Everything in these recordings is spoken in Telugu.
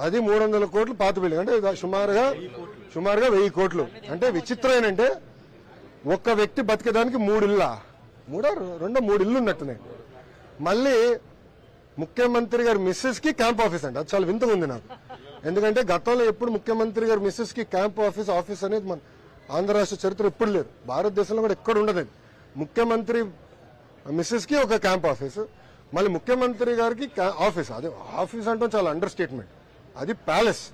అది మూడు వందల కోట్లు పాత బిల్డింగ్. అంటే సుమారుగా సుమారుగా వెయ్యి కోట్లు. అంటే విచిత్రం ఏంటంటే ఒక్క వ్యక్తి బతికేదానికి మూడు ఇల్లా మూడో? రెండో మూడు ఇల్లు ఉన్నట్టున్నాయి. మళ్ళీ ముఖ్యమంత్రి గారి మిస్సెస్కి క్యాంప్ ఆఫీస్ అండి. అది చాలా వింతగా ఉంది నాకు. ఎందుకంటే గతంలో ఎప్పుడు ముఖ్యమంత్రి గారి మిస్సెస్కి క్యాంప్ ఆఫీస్ ఆఫీస్ అనేది మన ఆంధ్ర రాష్ట్ర చరిత్ర ఎప్పుడు లేదు. భారతదేశంలో కూడా ఎక్కడ ఉండదు అది. ముఖ్యమంత్రి మిస్సెస్కి ఒక క్యాంప్ ఆఫీస్. మళ్ళీ ముఖ్యమంత్రి గారికి ఆఫీస్. అదే ఆఫీస్ అంటే చాలా అండర్ స్టేట్మెంట్ అది ప్యాలెస్.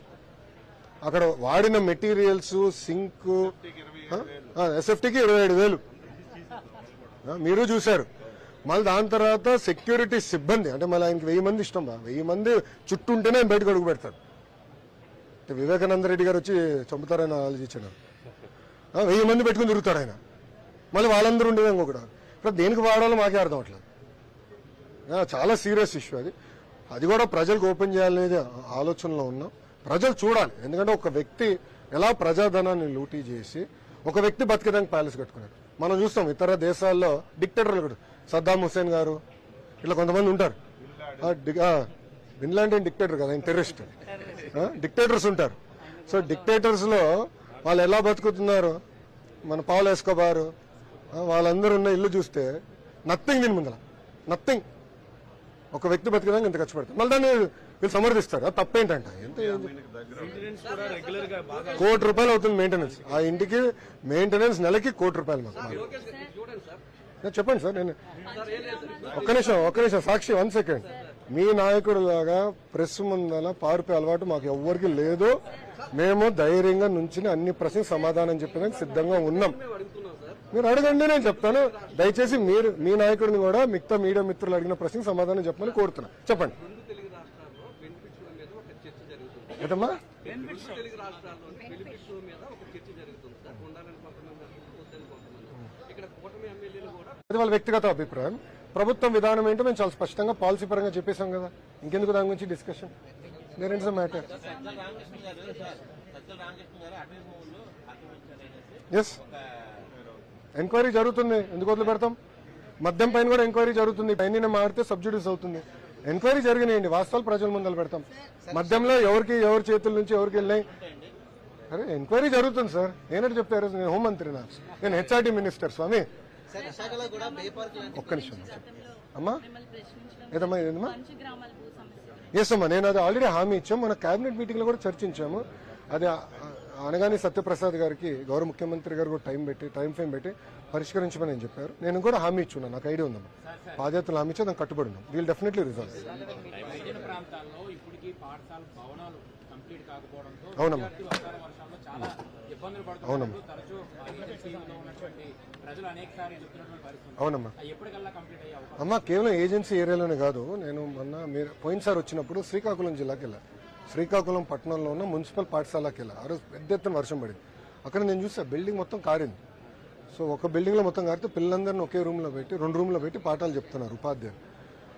అక్కడ వాడిన మెటీరియల్స్ సింక్ ఎస్ఎఫ్టీకి ఇరవై ఏడు వేలు. మీరు చూశారు. మళ్ళీ దాని తర్వాత సెక్యూరిటీ సిబ్బంది అంటే మళ్ళీ ఆయనకి వెయ్యి మంది ఇష్టం బా వెయ్యి మంది చుట్టూ ఉంటేనే ఆయన బయటకు అడుగు పెడతాడు వివేకానంద రెడ్డి గారు వచ్చి చంపుతారని ఆలోచించాడు. వెయ్యి మంది పెట్టుకుని తిరుగుతాడు ఆయన. మళ్ళీ వాళ్ళందరూ ఉండేది ఇంకొకటి. ఇప్పుడు దేనికి వాడాలో మాకే అర్థం అవట్లేదు. చాలా సీరియస్ ఇష్యూ అది. అది కూడా ప్రజలకు ఓపెన్ చేయాలనేది ఆలోచనలో ఉన్నాం. ప్రజలు చూడాలి. ఎందుకంటే ఒక వ్యక్తి ఎలా ప్రజాధనాన్ని లూటీ చేసి ఒక వ్యక్తి బతికేదానికి ప్యాలెస్ కట్టుకున్నాడు. మనం చూస్తాం ఇతర దేశాల్లో డిక్టేటర్లు కూడా. సద్దాం హుసేన్ గారు ఇట్లా కొంతమంది ఉంటారు. డి- బిన్ లాంటి డిక్టేటర్ కదా ఆయన టెర్రరిస్ట్. డిక్టేటర్స్ ఉంటారు. సో డిక్టేటర్స్లో వాళ్ళు ఎలా బతుకుతున్నారు? మన పావులు వేసుకోబారు వాళ్ళందరూ ఉన్న ఇల్లు చూస్తే నథింగ్ దీని ముందర నథింగ్. ఒక వ్యక్తి బతికడానికి ఇంత ఖర్చు పెడతారు? మళ్ళీ దాన్ని వీళ్ళు సమర్థిస్తారు? తప్పేంటంట? ఎంత కోటి రూపాయలు అవుతుంది మెయింటెనెన్స్ ఆ ఇంటికి మెయింటెనెన్స్ నెలకి కోటి రూపాయలు మాకు. చెప్పండి సార్ నేను ఒక్క నిమిషం ఒక్క నిమిషం సాక్షి వన్ సెకండ్. మీ నాయకుడు లాగా ప్రెస్ ముందల పారిపోయే అలవాటు మాకు ఎవ్వరికి లేదు. మేము ధైర్యంగా నుంచి అన్ని ప్రశ్నలకు సమాధానం చెప్పడానికి సిద్ధంగా ఉన్నాం. మీరు అడగండి నేను చెప్తాను. దయచేసి మీరు మీ నాయకుడిని కూడా మిగతా మీడియా మిత్రులు అడిగిన ప్రశ్నకు సమాధానం చెప్పమని కోరుతున్నా. చెప్పండి. ఏంటమ్మా? అది వాళ్ళ వ్యక్తిగత అభిప్రాయం. ప్రభుత్వం విధానం ఏంటో మేము చాలా స్పష్టంగా పాలసీ పరంగా చెప్పేశాం కదా. ఇంకెందుకు దాని గురించి discussion there matter is enquiry జరుగుతుంది. ఎందుకు వదిలి పెడతాం? మద్యం పైన కూడా ఎంక్వైరీ జరుగుతుంది. పైన మారితే సబ్సిడీస్ అవుతుంది. ఎంక్వైరీ జరిగినాయండి. వాస్తవాలు ప్రజల ముందర పెడతాం. మద్యంలో ఎవరికి ఎవరి చేతుల నుంచి ఎవరికి వెళ్ళినాయి? అరే ఎంక్వైరీ జరుగుతుంది సార్ నేనంటే చెప్తారు నేను హోంమంత్రి నా. నేను హెచ్ఆర్డీ మినిస్టర్ స్వామి. ఒక్క నిమిషం అమ్మా? ఏదమ్మా ఏదమ్మా? ఎస్ అమ్మా. నేను అది ఆల్రెడీ హామీ ఇచ్చాం మన కేబినెట్ మీటింగ్లో కూడా చర్చించాము. అది అనగానే సత్యప్రసాద్ గారికి గౌరవ ముఖ్యమంత్రి గారు కూడా టైం పెట్టి టైం ఫ్రేమ్ పెట్టి పరిష్కరించమని నేను చెప్పారు. నేను కూడా హామీ ఇచ్చున్నాను నాకు ఐడియా ఉందమ్మా బాధ్యతలు హామీ ఇచ్చా దానికి కట్టుబడి ఉన్నాం. వీల్ డెఫినెట్లీ కాకపోవడంతో అవునమ్మా. అవునమ్మా. అవునమ్మా. అమ్మా కేవలం ఏజెన్సీ ఏరియాలోనే కాదు నేను మొన్న మీరు పోయినసారి వచ్చినప్పుడు శ్రీకాకుళం జిల్లాకి వెళ్ళా. శ్రీకాకుళం పట్టణంలో ఉన్న మున్సిపల్ పాఠశాలకి వెళ్ళా. ఆ రోజు పెద్ద ఎత్తున వర్షం పడింది. అక్కడ నేను చూసా బిల్డింగ్ మొత్తం కారింది. సో ఒక బిల్డింగ్లో మొత్తం కారితే పిల్లలందరిని ఒకే రూమ్లో పెట్టి రెండు రూమ్లో పెట్టి పాఠాలు చెప్తున్నారు ఉపాధ్యాయులు.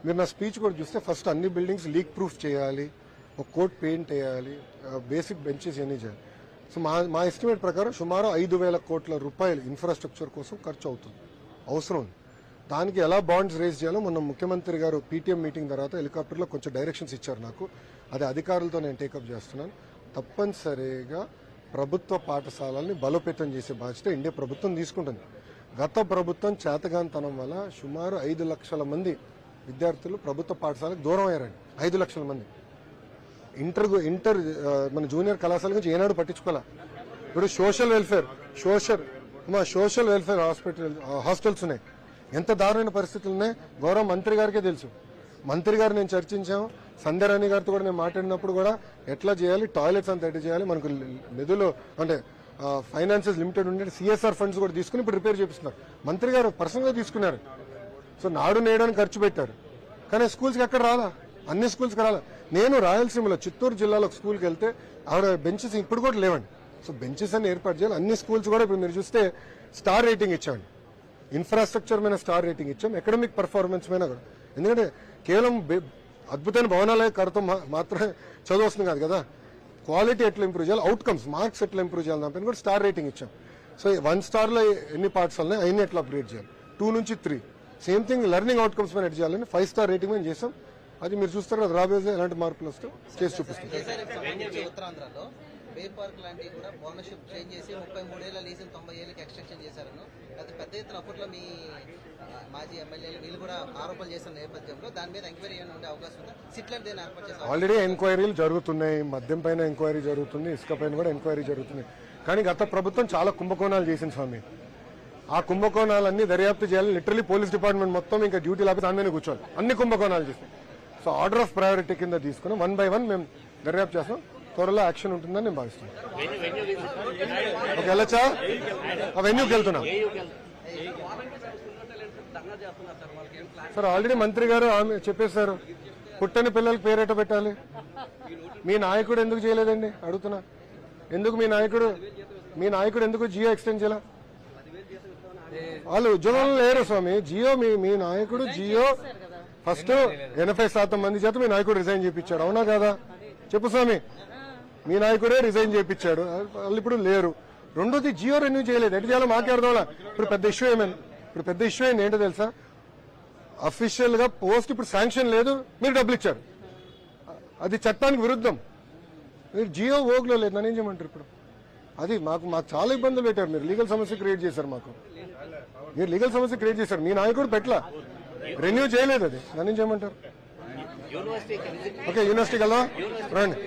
మీరు నా స్పీచ్ కూడా చూస్తే ఫస్ట్ అన్ని బిల్డింగ్స్ లీక్ ప్రూఫ్ చేయాలి ఒక కోట్ పెయింట్ వేయాలి బేసిక్ బెంచెస్ ఇవన్నీ చేయాలి. సో మా మా ఎస్టిమేట్ ప్రకారం సుమారు ఐదు వేల కోట్ల రూపాయలు ఇన్ఫ్రాస్ట్రక్చర్ కోసం ఖర్చు అవుతుంది. అవసరం ఉంది. దానికి ఎలా బాండ్స్ రేస్ చేయాలో మొన్న ముఖ్యమంత్రి గారు పీటీఎం మీటింగ్ తర్వాత హెలికాప్టర్లో కొంచెం డైరెక్షన్స్ ఇచ్చారు నాకు. అది అధికారులతో నేను టేకప్ చేస్తున్నాను. తప్పనిసరిగా ప్రభుత్వ పాఠశాలల్ని బలోపేతం చేసే బాధ్యత ఇండియా ప్రభుత్వం తీసుకుంటుంది. గత ప్రభుత్వం చేతగాంతనం వల్ల సుమారు ఐదు లక్షల మంది విద్యార్థులు ప్రభుత్వ పాఠశాలకు దూరం అయ్యారండి. ఐదు లక్షల మంది. ఇంటర్ ఇంటర్ మన జూనియర్ కళాశాల గురించి ఏనాడు పట్టించుకోలే ఇప్పుడు సోషల్ వెల్ఫేర్ సోషల్ మా సోషల్ వెల్ఫేర్ హాస్పిటల్ హాస్టల్స్ ఉన్నాయి. ఎంత దారుణమైన పరిస్థితులు ఉన్నాయి గౌరవ మంత్రి గారికే తెలుసు. మంత్రి గారు నేను చర్చించాము. సంధ్యారాణి గారితో కూడా నేను మాట్లాడినప్పుడు కూడా ఎట్లా చేయాలి? టాయిలెట్స్ అంత ఎట్లా చేయాలి? మనకు నిధులు అంటే ఫైనాన్సెస్ లిమిటెడ్ ఉండే సిఎస్ఆర్ ఫండ్స్ కూడా తీసుకుని ఇప్పుడు రిపేర్ చేపిస్తున్నారు. మంత్రి గారు పర్సనల్గా తీసుకున్నారు. సో నాడు నేయడానికి ఖర్చు పెట్టారు. కానీ స్కూల్స్కి ఎక్కడ రాలా? అన్ని స్కూల్స్కి రాలా. నేను రాయలసీమలో చిత్తూరు జిల్లాలో స్కూల్కి వెళ్తే ఆవిడ బెంచెస్ ఇప్పుడు కూడా లేవండి. సో బెంచెస్ అన్ని ఏర్పాటు చేయాలి. అన్ని స్కూల్స్ కూడా ఇప్పుడు మీరు చూస్తే స్టార్ రేటింగ్ ఇచ్చామండి. ఇన్ఫ్రాస్ట్రక్చర్ మీద స్టార్ రేటింగ్ ఇచ్చాం. ఎకడమిక్ పర్ఫార్మెన్స్ మీద కూడా. ఎందుకంటే కేవలం బె- అద్భుతమైన భవనాలే కడతాం మాత్రమే చదువు వస్తుంది కాదు కదా. క్వాలిటీ ఎట్లా ఇంప్రూవ్ చేయాలి? అవుట్కమ్స్ మార్క్స్ ఎట్లా ఇంప్రూవ్ చేయాలి దానిపైన కూడా స్టార్ రేటింగ్ ఇచ్చాం. సో వన్ స్టార్లో ఎన్ని పార్ట్స్ ఉన్నాయి? అయినా ఎట్లా అప్గ్రేడ్ చేయాలి? టూ నుంచి three same thing learning outcomes మీద ఎట్ చేయాలని ఫైవ్ స్టార్ రేటింగ్ మేము చేసాం అది మీరు చూస్తారు కదా రాబోయే ఎలాంటి మార్పులు వస్తే చేసి చూపిస్తాం. ఉత్తరాంధ్రలో బే పార్క్ లాంటివి కూడా ఓనర్షిప్ చేంజ్ చేసి ముప్పై మూడేళ్ళ లీజులు తొంభై ఏళ్ళకి ఎక్స్టెన్షన్ చేశారను. అది పెద్ద ఎత్తున అప్పట్లో మీ మాజీ ఎమ్మెల్యేలు వీళ్ళు కూడా ఆరోపణలు చేసిన నేపథ్యంలో దాని మీద ఎంక్వైరీ ఏమైనా ఉండే అవకాశం ఉందా? సిట్లాంటి ఏర్పాటు చేసే ఆల్రెడీ ఎంక్వైరీలు జరుగుతున్నాయి. మద్యం పైన ఎంక్వైరీ జరుగుతుంది. ఇసుక పైన కూడా ఎంక్వైరీ జరుగుతుంది. కానీ గత ప్రభుత్వం చాలా కుంభకోణాలు చేసింది స్వామి. ఆ కుంభకోణాలన్నీ దర్యాప్తు చేయాలి లిటరలీ పోలీస్ డిపార్ట్మెంట్ మొత్తం ఇంకా డ్యూటీ లేకపోతే దాని మీద కూర్చోవాలి. అన్ని కుంభకోణాలు చేసినాయి సో ఆర్డర్ ఆఫ్ ప్రయారిటీ కింద తీసుకుని వన్ బై వన్ మేము దర్యాప్తు చేస్తాం. త్వరలో యాక్షన్ ఉంటుందని నేను భావిస్తున్నాను. ఓకే వెళ్ళచ్చా ఆ వెన్యూకి వెళ్తున్నాం. సార్ ఆల్రెడీ మంత్రి గారు ఆమె చెప్పేశారు. పుట్టని పిల్లలకు పేరేట పెట్టాలి. మీ నాయకుడు ఎందుకు చేయలేదండి? అడుగుతున్నా. ఎందుకు మీ నాయకుడు మీ నాయకుడు ఎందుకు జియో ఎక్స్టెండ్ చేయాల? వాళ్ళు ఉద్యోగంలో లేరు స్వామి. జియో మీ మీ నాయకుడు జియో ఫస్ట్ ఎనభై శాతం మంది చేత మీ నాయకుడు రిజైన్ చేయించాడు. అవునా కదా? చెప్పు స్వామి. మీ నాయకుడే రిజైన్ చేయించాడు వాళ్ళు ఇప్పుడు లేరు. రెండోది జియో రెన్యూ చేయలేదు. ఎటు చేయాలో మాకే అర్థం. ఇప్పుడు పెద్ద ఇష్యూ ఏమైంది ఇప్పుడు పెద్ద ఇష్యూ ఏంటి ఏంటో తెలుసా? అఫీషియల్గా పోస్ట్ ఇప్పుడు శాంక్షన్ లేదు. మీరు డబ్బులు ఇచ్చారు. అది చట్టానికి విరుద్ధం. మీరు జియో ఓగ్లో లేదు. నన్ను ఏం చేయమంటారు ఇప్పుడు? అది మాకు మాకు చాలా ఇబ్బందులు పెట్టారు. మీరు లీగల్ సమస్య క్రియేట్ చేశారు మాకు. మీరు లీగల్ సమస్య క్రియేట్ చేశారు. మీ నాయకుడు పెట్ల రెన్యూ చేయలేదు అది. నన్ను ఏం చేయమంటారు? ఓకే యూనివర్సిటీకి వెళ్దాం రండి.